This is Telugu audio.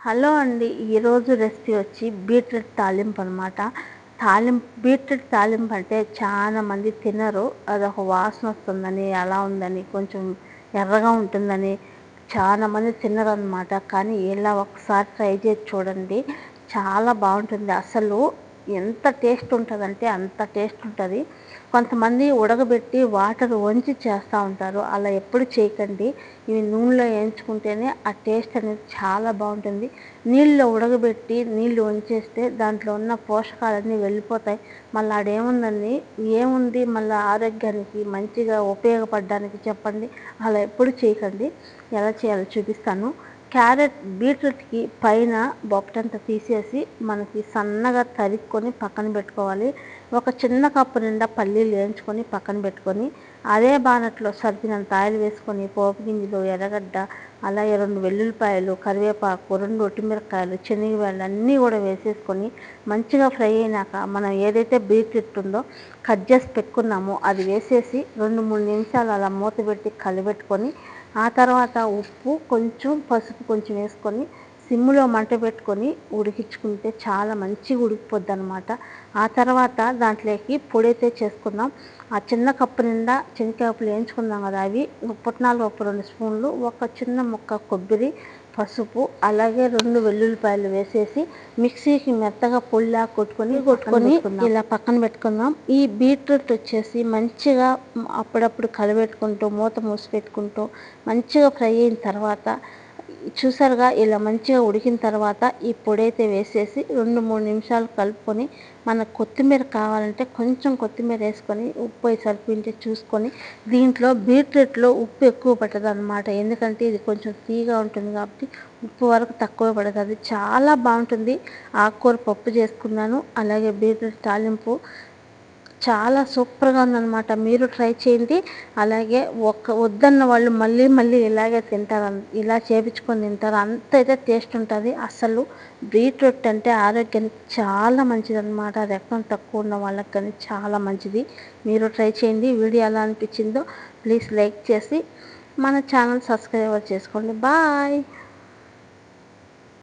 హలో అండి. ఈరోజు రెసిపీ వచ్చి బీట్రూట్ తాలింపు అనమాట తాలింపు బీట్రూట్ తాలింపు అంటే చాలా మంది తినరు. ఒక వాసన వస్తుందని అలా ఉందని కొంచెం ఎర్రగా ఉంటుందని చాలా మంది తినరు అనమాట కానీ ఇలా ఒకసారి ట్రై చేసి చూడండి. చాలా బాగుంటుంది. అసలు ఎంత టేస్ట్ ఉంటుందంటే అంత టేస్ట్ ఉంటుంది. కొంతమంది ఉడకబెట్టి వాటర్ వంచి చేస్తూ ఉంటారు. అలా ఎప్పుడు చేయకండి. ఇవి నూనెలో వేయించుకుంటేనే ఆ టేస్ట్ అనేది చాలా బాగుంటుంది. నీళ్ళలో ఉడకబెట్టి నీళ్ళు వంచేస్తే దాంట్లో ఉన్న పోషకాలన్నీ వెళ్ళిపోతాయి. మళ్ళీ ఆడేముందండి? ఏముంది? మళ్ళీ ఆరోగ్యానికి మంచిగా ఉపయోగపడడానికి చెప్పండి. అలా ఎప్పుడు చేయకండి. ఎలా చేయాలో చూపిస్తాను. క్యారెట్ బీట్రూట్కి పైన బొప్పటంతా తీసేసి మనకి సన్నగా తరుక్కొని పక్కన పెట్టుకోవాలి. ఒక చిన్న కప్పు నిండా పల్లీలు వేయించుకొని పక్కన పెట్టుకొని అదే బానట్లో సరిపినంత ఆయిల్ వేసుకొని పోపు గింజలు ఎర్రగడ్డ అలాగే రెండు వెల్లుల్లిపాయలు కరివేపాకు రెండు ఒట్టిమిరకాయలు శనగవేళ్ళు అన్నీ కూడా వేసేసుకొని మంచిగా ఫ్రై అయినాక మనం ఏదైతే బీట్రూట్ ఉందో కట్ చేసి పెట్టుకున్నామో అది వేసేసి రెండు మూడు నిమిషాలు అలా మూత పెట్టి కలిపెట్టుకొని ఆ తర్వాత ఉప్పు కొంచెం పసుపు కొంచెం వేసుకొని సిమ్లో మంట పెట్టుకొని ఉడికించుకుంటే చాలా మంచిగా ఉడికిపోద్ది అనమాట ఆ తర్వాత దాంట్లోకి పొడి అయితే చేసుకుందాం. ఆ చిన్న కప్పు నిండా శనగకాయలు వేయించుకుందాం కదా అవి. పుట్నాలు ఒక రెండు స్పూన్లు ఒక చిన్న ముక్క కొబ్బరి పసుపు అలాగే రెండు వెల్లుల్లిపాయలు వేసేసి మిక్సీకి మెత్తగా పొడిలా కొట్టుకొని కొట్టుకొని ఇలా పక్కన పెట్టుకుందాం. ఈ బీట్రూట్ వచ్చేసి మంచిగా అప్పుడప్పుడు కలబెట్టుకుంటూ మూత మూసి పెట్టుకుంటూ మంచిగా ఫ్రై అయిన తర్వాత చూసారుగా ఇలా మంచిగా ఉడికిన తర్వాత ఈ పొడి అయితే వేసేసి రెండు మూడు నిమిషాలు కలుపుకొని మన కొత్తిమీర కావాలంటే కొంచెం కొత్తిమీర వేసుకొని ఉప్పు సరిపించి చూసుకొని దీంట్లో బీట్రూట్లో ఉప్పు ఎక్కువ పట్టదు అనమాట ఎందుకంటే ఇది కొంచెం తీగా ఉంటుంది కాబట్టి ఉప్పు వరకు తక్కువ పడుతుంది చాలా బాగుంటుంది. ఆకుకూర పప్పు చేసుకున్నాను. అలాగే బీట్రూట్ తాలింపు చాలా సూపర్గా ఉందన్నమాట. మీరు ట్రై చేయండి. అలాగే ఒక్క వద్దన్న వాళ్ళు మళ్ళీ మళ్ళీ ఇలాగే తింటారు ఇలా చేపించుకొని తింటారు. అంత అయితే టేస్ట్ ఉంటుంది. అసలు బీట్రూట్ అంటే ఆరోగ్యానికి చాలా మంచిది అనమాట రక్తం తక్కువ ఉన్న వాళ్ళకి కానీ చాలా మంచిది. మీరు ట్రై చేయండి. వీడియో ఎలా అనిపించిందో ప్లీజ్ లైక్ చేసి మన ఛానల్ సబ్స్క్రైబర్ చేసుకోండి. బాయ్!